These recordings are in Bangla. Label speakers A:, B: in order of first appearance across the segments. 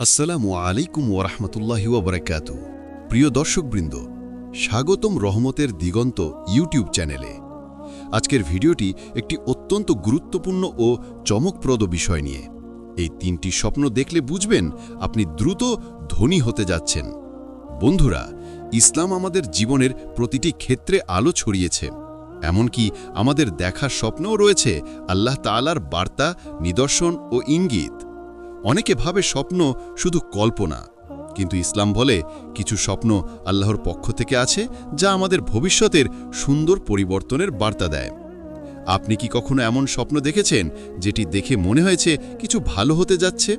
A: আসসালামু আলাইকুম ওরহমতুল্লাহি ওবরাকাত প্রিয় দর্শকবৃন্দ, স্বাগতম রহমতের দিগন্ত ইউটিউব চ্যানেলে। আজকের ভিডিওটি একটি অত্যন্ত গুরুত্বপূর্ণ ও চমকপ্রদ বিষয় নিয়ে। এই তিনটি স্বপ্ন দেখলে বুঝবেন আপনি দ্রুত ধনী হতে যাচ্ছেন। বন্ধুরা, ইসলাম আমাদের জীবনের প্রতিটি ক্ষেত্রে আলো ছড়িয়েছে। এমনকি আমাদের দেখার স্বপ্নও রয়েছে আল্লাহ তাআলার বার্তা, নিদর্শন ও ইঙ্গিত। অনেকে ভাবে স্বপ্ন শুধু কল্পনা। কিন্তু ইসলাম বলে কিছু স্বপ্ন আল্লাহর পক্ষ থেকে আছে যা আমাদের ভবিষ্যতের সুন্দর পরিবর্তনের বার্তা দেয়। আপনি কি কখনো এমন স্বপ্ন দেখেছেন যেটি দেখে মনে হয়েছে কিছু ভালো হতে যাচ্ছে?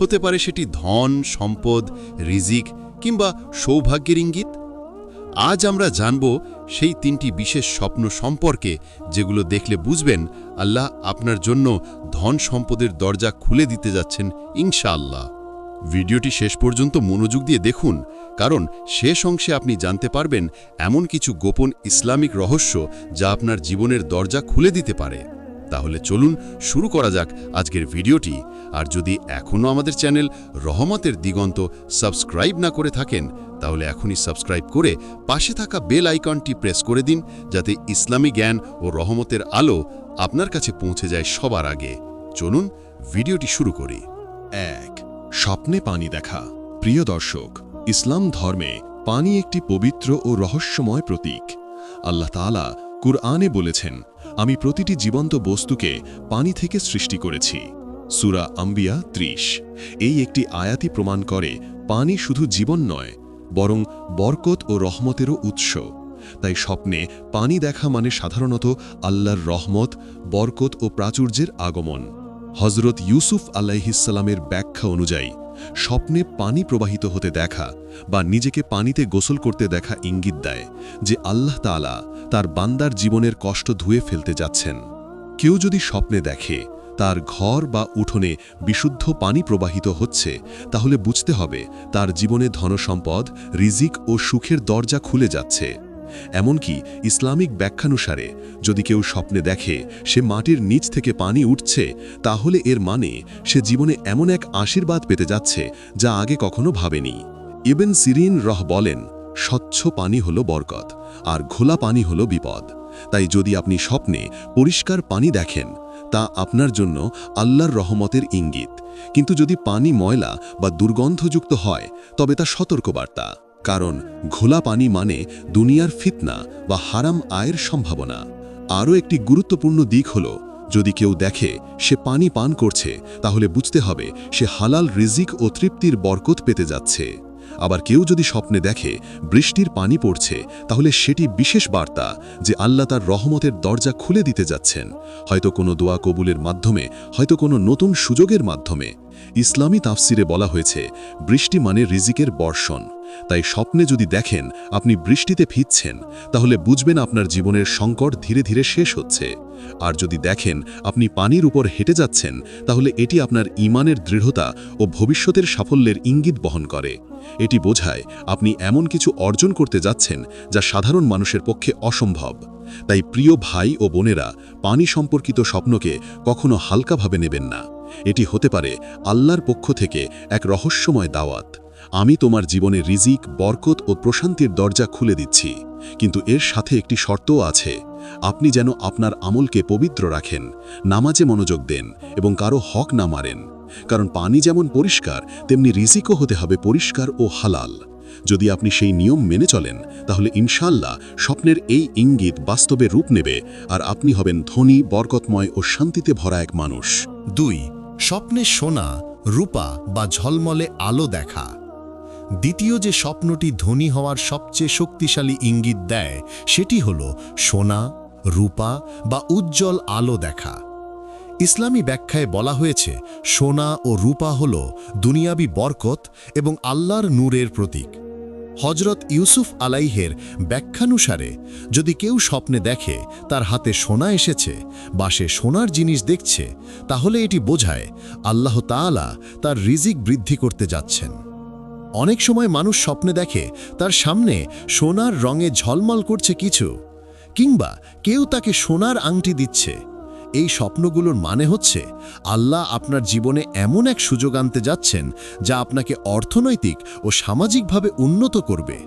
A: হতে পারে সেটি ধন, সম্পদ, রিজিক কিংবা সৌভাগ্যের ইঙ্গিত? আজ আমরা জানব সেই তিনটি বিশেষ স্বপ্ন সম্পর্কে যেগুলো দেখলে বুঝবেন আল্লাহ আপনার জন্য ধন সম্পদের দরজা খুলে দিতে যাচ্ছেন ইনশাআল্লাহ। ভিডিওটি শেষ পর্যন্ত মনোযোগ দিয়ে দেখুন, কারণ শেষ অংশে আপনি জানতে পারবেন এমন কিছু গোপন ইসলামিক রহস্য যা আপনার জীবনের দরজা খুলে দিতে পারে। তাহলে চলুন শুরু করা যাক আজকের ভিডিওটি। আর যদি এখনও আমাদের চ্যানেল রহমতের দিগন্ত সাবস্ক্রাইব না করে থাকেন, তাহলে এখনই সাবস্ক্রাইব করে পাশে থাকা বেল আইকনটি প্রেস করে দিন, যাতে ইসলামী জ্ঞান ও রহমতের আলো আপনার কাছে পৌঁছে যায় সবার আগে। চলুন ভিডিওটি শুরু করি।
B: এক, স্বপ্নে পানি দেখা। প্রিয় দর্শক, ইসলাম ধর্মে পানি একটি পবিত্র ও রহস্যময় প্রতীক। আল্লাহ তাআলা কুরআনে বলেছেন আমি প্রতিটি জীবন্ত বস্তুকে পানি থেকে সৃষ্টি করেছি। সুরা আম্বিয়া ত্রিশ। এই একটি আয়াতি প্রমাণ করে পানি শুধু জীবন নয়, বরং বরকত ও রহমতেরও উৎস। তাই স্বপ্নে পানি দেখা মানে সাধারণত আল্লাহর রহমত, বরকত ও প্রাচুর্যের আগমন। হজরত ইউসুফ আলাইহিসাল্লামের ব্যাখ্যা অনুযায়ী স্বপ্নে পানি প্রবাহিত হতে দেখা বা নিজেকে পানিতে গোসল করতে দেখা ইঙ্গিত দেয় যে আল্লাহ তাআলা তার বান্দার জীবনের কষ্ট ধুয়ে ফেলতে যাচ্ছেন। কেউ যদি স্বপ্নে দেখে তার ঘর বা উঠোনে বিশুদ্ধ পানি প্রবাহিত হচ্ছে, তাহলে বুঝতে হবে তার জীবনে ধনসম্পদ, রিজিক ও সুখের দরজা খুলে যাচ্ছে। এমনকি ইসলামিক ব্যাখ্যানুসারে, যদি কেউ স্বপ্নে দেখে সে মাটির নিচ থেকে পানি উঠছে, তাহলে এর মানে সে জীবনে এমন এক আশীর্বাদ পেতে যাচ্ছে যা আগে কখনো ভাবেনি। ইবেন সিরিন রহ বলেন, স্বচ্ছ পানি হল বরকত, আর ঘোলা পানি হল বিপদ। তাই যদি আপনি স্বপ্নে পরিষ্কার পানি দেখেন, তা আপনার জন্য আল্লাহর রহমতের ইঙ্গিত। কিন্তু যদি পানি ময়লা বা দুর্গন্ধযুক্ত হয়, তবে তা সতর্কবার্তা। কারণ ঘোলা পানি মানে দুনিয়ার ফিতনা বা হারাম আয়ের সম্ভাবনা। আরও একটি গুরুত্বপূর্ণ দিক হল, যদি কেউ দেখে সে পানি পান করছে, তাহলে বুঝতে হবে সে হালাল রিজিক ও তৃপ্তির বরকত পেতে যাচ্ছে। আবার কেউ যদি স্বপ্নে দেখে বৃষ্টির পানি পড়ছে, তাহলে সেটি বিশেষ বার্তা যে আল্লাহ তার রহমতের দরজা খুলে দিতে যাচ্ছেন। হয়তো কোনো দোয়া কবুলের মাধ্যমে, হয়তো কোনো নতুন সুযোগের মাধ্যমে। ইসলামী তাফসিরে বলা হয়েছে, বৃষ্টি মানে রিজিকের বর্ষণ। তাই স্বপ্নে যদি দেখেন আপনি বৃষ্টিতে ফিরছেন তাহলে বুঝবেন আপনার জীবনের সংকট ধীরে ধীরে শেষ হচ্ছে। আর যদি দেখেন আপনি পানির উপর হেঁটে যাচ্ছেন, তাহলে এটি আপনার ইমানের দৃঢ়তা ও ভবিষ্যতের সাফল্যের ইঙ্গিত বহন করে। এটি বোঝায় আপনি এমন কিছু অর্জন করতে যাচ্ছেন যা সাধারণ মানুষের পক্ষে অসম্ভব। তাই প্রিয় ভাই ও বোনেরা, পানি সম্পর্কিত স্বপ্নকে কখনো হালকাভাবে নেবেন না। এটি হতে পারে আল্লাহর পক্ষ থেকে এক রহস্যময় দাওয়াত। আমি তোমার জীবনে রিজিক, বরকত ও প্রশান্তির দরজা খুলে দিচ্ছি। কিন্তু এর সাথে একটি শর্তও আছে। আপনি যেন আপনার আমলকে পবিত্র রাখেন, নামাজে মনোযোগ দেন এবং কারও হক না মারেন। কারণ পানি যেমন পরিষ্কার, তেমনি রিজিকও হতে হবে পরিষ্কার ও হালাল। যদি আপনি সেই নিয়ম মেনে চলেন, তাহলে ইনশাল্লাহ স্বপ্নের এই ইঙ্গিত বাস্তবে রূপ নেবে আর আপনি হবেন ধনী, বরকতময় ও শান্তিতে ভরা এক মানুষ।
C: দুই, স্বপ্নে সোনা, রূপা বা ঝলমলে আলো দেখা। দ্বিতীয় যে স্বপ্নটি ধনী হওয়ার সবচেয়ে শক্তিশালী ইঙ্গিত দেয়, সেটি হল সোনা, রূপা বা উজ্জ্বল আলো দেখা। ইসলামী ব্যাখ্যায় বলা হয়েছে, সোনা ও রূপা হল দুনিয়াবি বরকত এবং আল্লাহর নূরের প্রতীক। হজরত ইউসুফ আলাইহের ব্যাখ্যানুসারে, যদি কেউ স্বপ্নে দেখে তার হাতে সোনা এসেছে বা সে সোনার জিনিস দেখছে, তাহলে এটি বোঝায় আল্লাহ তাআলা তার রিজিক বৃদ্ধি করতে যাচ্ছেন। অনেক সময় মানুষ স্বপ্নে দেখে তার সামনে সোনার রঙে ঝলমল করছে কিছু, কিংবা কেউ তাকে সোনার আংটি দিচ্ছে।
A: এই স্বপ্নগুলোর মানে হচ্ছে আল্লাহ আপনার জীবনে এমন এক সুযোগ আনতে যাচ্ছেন যা আপনাকে অর্থনৈতিক ও সামাজিকভাবে উন্নত করবে।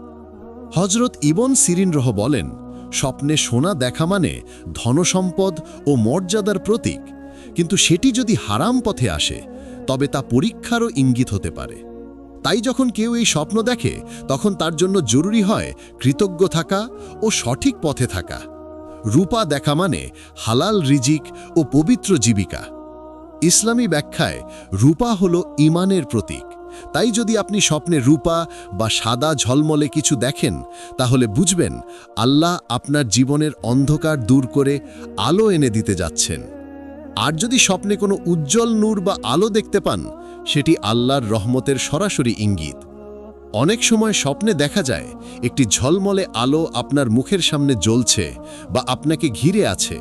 A: হজরত ইবন সিরিনরহ বলেন, স্বপ্নে সোনা দেখা মানে ধনসম্পদ ও মর্যাদার প্রতীক। কিন্তু সেটি যদি হারাম পথে আসে, তবে তা পরীক্ষারও ইঙ্গিত হতে পারে। তাই যখন কেউ এই স্বপ্ন দেখে, তখন তার জন্য জরুরি হয় কৃতজ্ঞ থাকা ও সঠিক পথে থাকা। রূপা দেখা মানে হালাল রিজিক ও পবিত্র জীবিকা। ইসলামী ব্যাখ্যায় রূপা হল ইমানের প্রতীক। তাই যদি আপনি স্বপ্নে রূপা বা সাদা ঝলমলে কিছু দেখেন, তাহলে বুঝবেন আল্লাহ আপনার জীবনের অন্ধকার দূর করে আলো এনে দিতে যাচ্ছেন। আর যদি স্বপ্নে কোনো উজ্জ্বল নূর বা আলো দেখতে পান, সেটি আল্লাহর রহমতের সরাসরি ইঙ্গিত। অনেক সময় স্বপ্নে দেখা যায়, একটি ঝলমলে আলো আপনার মুখের সামনে জ্বলছে বা আপনাকে ঘিরে আছে।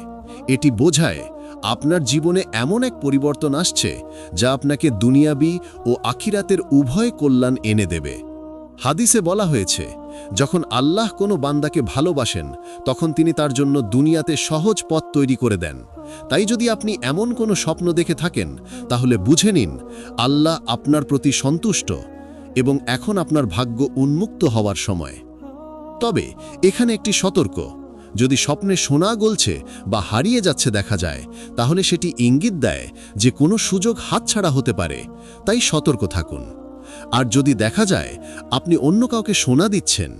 A: এটি বোঝায়, আপনার জীবনে এমন এক পরিবর্তন আসছে, যা আপনাকে দুনিয়াবি ও আখিরাতের উভয় কল্যাণ এনে দেবে। হাদিসে বলা হয়েছে, যখন আল্লাহ কোনো বান্দাকে ভালোবাসেন, তখন তিনি তার জন্য দুনিয়াতে সহজ পথ তৈরি করে দেন। তাই যদি আপনি এমন কোনো স্বপ্ন দেখে থাকেন, তাহলে বুঝে নিন, আল্লাহ আপনার প্রতি সন্তুষ্ট এবং এখন আপনার ভাগ্য উন্মুক্ত হওয়ার সময়। তবে এখানে একটি সতর্ক, যদি স্বপ্নে সোনা গলছে বা হারিয়ে যাচ্ছে দেখা যায়, তাহলে সেটি ইঙ্গিত দেয় যে কোনো সুযোগ হাতছাড়া হতে পারে, তাই সতর্ক থাকুন। আর যদি দেখা যায় আপনি অন্য কাউকে সোনা দিচ্ছেন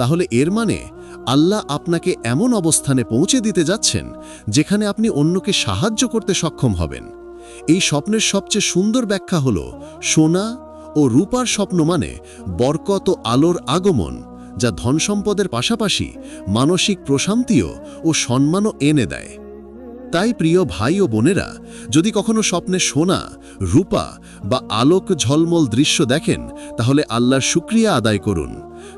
A: তাহলে এর মানে আল্লাহ আপনাকে এমন অবস্থানে পৌঁছে দিতে যাচ্ছেন যেখানে আপনি অন্যকে সাহায্য করতে সক্ষম হবেন। এই স্বপ্নের সবচেয়ে সুন্দর ব্যাখ্যা হল সোনা ও রূপার স্বপ্ন মানে বরকত ও আলোর আগমন, যা ধনসম্পদের পাশাপাশি মানসিক প্রশান্তিও ও সম্মানও এনে দেয়। তাই প্রিয় ভাই ও বোনেরা, যদি কখনো স্বপ্নে সোনা, রূপা বা আলোক ঝলমল দৃশ্য দেখেন, তাহলে আল্লাহর শুক্রিয়া আদায় করুন।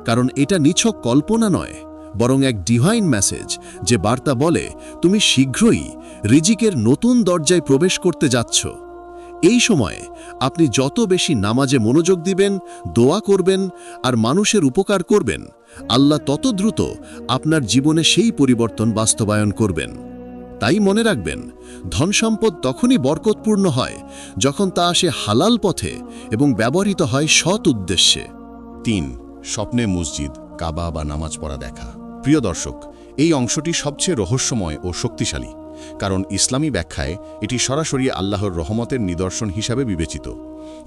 A: কারণ এটা নিছক কল্পনা নয়, বরং এক ডিভাইন মেসেজ যে বার্তা বলে, তুমি শীঘ্রই রিজিকের নতুন দরজায় প্রবেশ করতে যাচ্ছ। এই সময়ে আপনি যত বেশি নামাজে মনোযোগ দিবেন, দোয়া করবেন আর মানুষের উপকার করবেন, আল্লাহ তত দ্রুত আপনার জীবনে সেই পরিবর্তন বাস্তবায়ন করবেন। তাই মনে রাখবেন ধনসম্পদ তখনই বরকতপূর্ণ হয় যখন তা আসে হালাল পথে এবং ব্যবহৃত হয় সৎ উদ্দেশ্যে।
B: তিন, স্বপ্নে মসজিদ, কাবা বা নামাজ পড়া দেখা। প্রিয় দর্শক, এই অংশটি সবচেয়ে রহস্যময় ও শক্তিশালী, কারণ ইসলামী ব্যাখ্যায় এটি সরাসরি আল্লাহর রহমতের নিদর্শন হিসাবে বিবেচিত।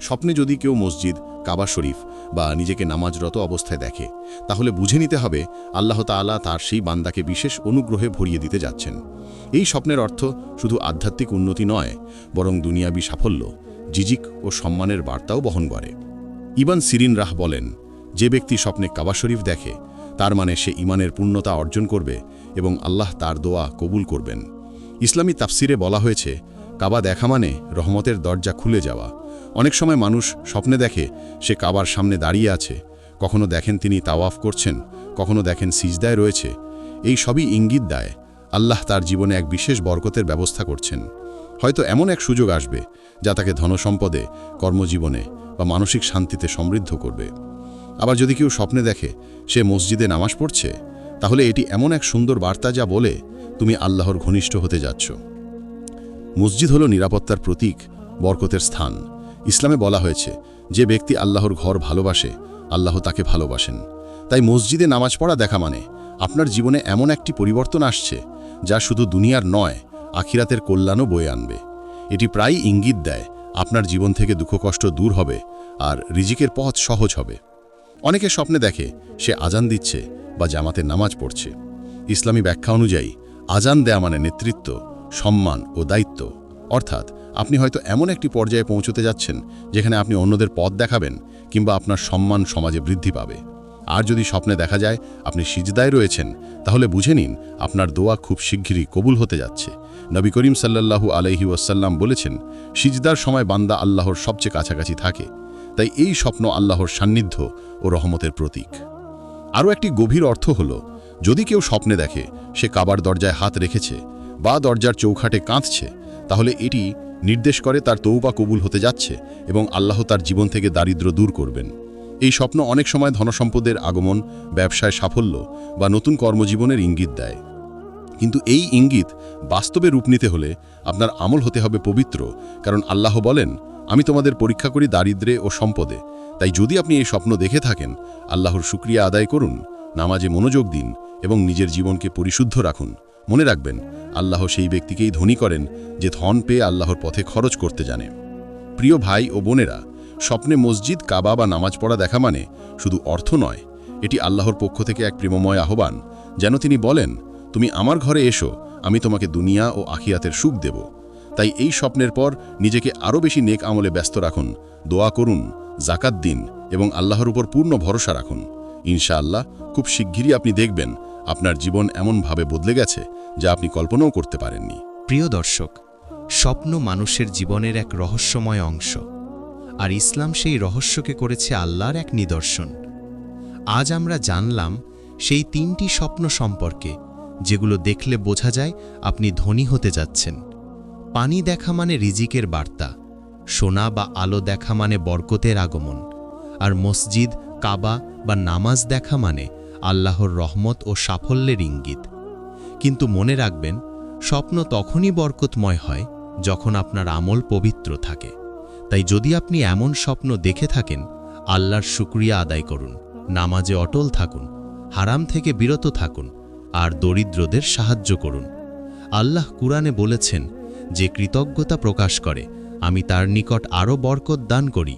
B: স্বপ্নে যদি কেউ মসজিদ, কাবা শরীফ বা নিজেকে নামাজরত অবস্থায় দেখে, তাহলে বুঝে নিতে হবে আল্লাহ তাআলা তার সেই বান্দাকে বিশেষ অনুগ্রহে ভরিয়ে দিতে যাচ্ছেন। এই স্বপ্নের অর্থ শুধু আধ্যাত্মিক উন্নতি নয়, বরং দুনিয়াবী সাফল্য জিজিক ও সম্মানের বার্তাও বহন করে। ইবান সিরিন রাহ বলেন, যে ব্যক্তি স্বপ্নে কাবা শরীফ দেখে, তার মানে সে ইমানের পূর্ণতা অর্জন করবে এবং আল্লাহ তার দোয়া কবুল করবেন। ইসলামী তাফসিরে বলা হয়েছে, কাবা দেখা মানে রহমতের দরজা খুলে যাওয়া অনেক সময় মানুষ স্বপ্নে দেখে সে কাবার সামনে দাঁড়িয়ে আছে। কখনো দেখেন তিনি তাওয়াফ করছেন, কখনো দেখেন সিজদায় রয়েছে। এই সবই ইঙ্গিত দেয় আল্লাহ তার জীবনে এক বিশেষ বরকতের ব্যবস্থা করছেন। হয়তো এমন এক সুযোগ আসবে যা তাকে ধনসম্পদে, কর্মজীবনে বা মানসিক শান্তিতে সমৃদ্ধ করবে। আবার যদি কেউ স্বপ্নে দেখে সে মসজিদে নামাজ পড়ছে, তাহলে এটি এমন এক সুন্দর বার্তা যা বলে, তুমি আল্লাহর ঘনিষ্ঠ হতে যাচ্ছ। মসজিদ হল নিরাপত্তার প্রতীক, বরকতের স্থান। ইসলামে বলা হয়েছে, যে ব্যক্তি আল্লাহর ঘর ভালোবাসে, আল্লাহ তাকে ভালোবাসেন। তাই মসজিদে নামাজ পড়া দেখা মানে আপনার জীবনে এমন একটি পরিবর্তন আসছে, যা শুধু দুনিয়ার নয়, আখিরাতের কল্যাণও বয়ে আনবে। এটি প্রায় ইঙ্গিত দেয়, আপনার জীবন থেকে দুঃখ কষ্ট দূর হবে, আর রিজিকের পথ সহজ হবে। অনেকে স্বপ্নে দেখে, সে আজান দিচ্ছে বা জামাতের নামাজ পড়ছে। ইসলামী ব্যাখ্যা অনুযায়ী, আজান দেয়া মানে নেতৃত্ব, সম্মান ও দায়িত্ব। অর্থাৎ আপনি হয়তো এমন একটি পর্যায়ে পৌঁছতে যাচ্ছেন যেখানে আপনি অন্যদের পথ দেখাবেন কিংবা আপনার সম্মান সমাজে বৃদ্ধি পাবে। আর যদি স্বপ্নে দেখা যায় আপনি সিজদায় রয়েছেন, তাহলে বুঝে নিন আপনার দোয়া খুব শিগগিরই কবুল হতে যাচ্ছে। নবী করিম সাল্লাল্লাহু আলহি ওয়াসাল্লাম বলেছেন, সিজদার সময় বান্দা আল্লাহর সবচেয়ে কাছাকাছি থাকে। তাই এই স্বপ্ন আল্লাহর সান্নিধ্য ও রহমতের প্রতীক। আরও একটি গভীর অর্থ হল, যদি কেউ স্বপ্নে দেখে সে কাবার দরজায় হাত রেখেছে বা দরজার চৌখাটে কাঁদছে, তাহলে এটি নির্দেশ করে তার তৌবা কবুল হতে যাচ্ছে এবং আল্লাহ তার জীবন থেকে দারিদ্র দূর করবেন। এই স্বপ্ন অনেক সময় ধনসম্পদের আগমন, ব্যবসায় সাফল্য বা নতুন কর্মজীবনের ইঙ্গিত দেয়।
D: কিন্তু এই ইঙ্গিত বাস্তবে রূপ নিতে হলে আপনার আমল হতে হবে পবিত্র, কারণ আল্লাহ বলেন, আমি তোমাদের পরীক্ষা করি দারিদ্রে ও সম্পদে। তাই যদি আপনি এই স্বপ্ন দেখে থাকেন, আল্লাহর শুক্রিয়া আদায় করুন, নামাজে মনোযোগ দিন এবং নিজের জীবনকে পরিশুদ্ধ রাখুন। মনে রাখবেন, আল্লাহ সেই ব্যক্তিকেই ধনী করেন যে ধন পেয়ে আল্লাহর পথে খরচ করতে জানে। প্রিয় ভাই ও বোনেরা, স্বপ্নে মসজিদ, কাবা বা নামাজ পড়া দেখা মানে শুধু অর্থ নয়, এটি আল্লাহর পক্ষ থেকে এক প্রেমময় আহ্বান, যেন তিনি বলেন, তুমি আমার ঘরে এসো, আমি তোমাকে দুনিয়া ও আখিয়াতের সুখ দেব। তাই এই স্বপ্নের পর নিজেকে আরও বেশি নেক আমলে ব্যস্ত রাখুন, দোয়া করুন জাকাত দিন এবং আল্লাহর উপর পূর্ণ ভরসা রাখুন। ইনশাআল্লাহ, খুব শিগগিরই আপনি দেখবেন আপনার জীবন এমনভাবে বদলে গেছে যা আপনি কল্পনাও করতে পারেননি।
A: প্রিয় দর্শক, স্বপ্ন মানুষের জীবনের এক রহস্যময় অংশ, আর ইসলাম সেই রহস্যকে করেছে আল্লাহর এক নিদর্শন। আজ আমরা জানলাম সেই তিনটি স্বপ্ন সম্পর্কে, যেগুলো দেখলে বোঝা যায় আপনি ধনী হতে যাচ্ছেন। পানি দেখা মানে রিজিকের বার্তা, সোনা বা আলো দেখা মানে বরকতের আগমন, আর মসজিদ, কাবা বা নামাজ দেখা মানে আল্লাহর রহমত ও সাফল্যের ইঙ্গিত। কিন্তু মনে রাখবেন, স্বপ্ন তখনই বরকতময় হয় যখন আপনার আমল পবিত্র থাকে। তাই যদি আপনি এমন স্বপ্ন দেখে থাকেন, আল্লাহর শুক্রিয়া আদায় করুন, নামাজে অটল থাকুন, হারাম থেকে বিরত থাকুন আর দরিদ্রদের সাহায্য করুন। আল্লাহ কুরআনে বলেছেন, যে কৃতজ্ঞতা প্রকাশ করে, আমি তার নিকট আরও বরকত দান করি।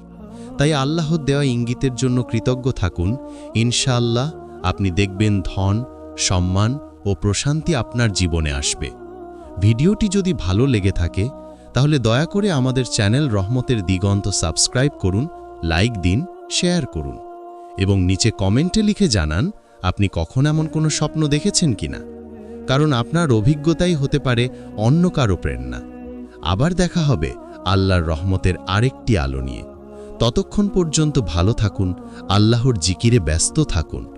A: তাই আল্লাহর দেওয়া ইঙ্গিতের জন্য কৃতজ্ঞ থাকুন, ইনশাআল্লাহ আপনি দেখবেন ধন, সম্মান ও প্রশান্তি আপনার জীবনে আসবে। ভিডিওটি যদি ভালো লেগে থাকে, তাহলে দয়া করে আমাদের চ্যানেল রহমতের দিগন্ত সাবস্ক্রাইব করুন, লাইক দিন, শেয়ার করুন এবং নিচে কমেন্টে লিখে জানান, আপনি কখন এমন কোনো স্বপ্ন দেখেছেন কিনা? কারণ আপনার অভিজ্ঞতাই হতে পারে অন্য কারও প্রেরণা। আবার দেখা হবে আল্লাহর রহমতের আরেকটি আলো নিয়ে। ততক্ষণ পর্যন্ত ভালো থাকুন, আল্লাহর জিকিরে ব্যস্ত থাকুন।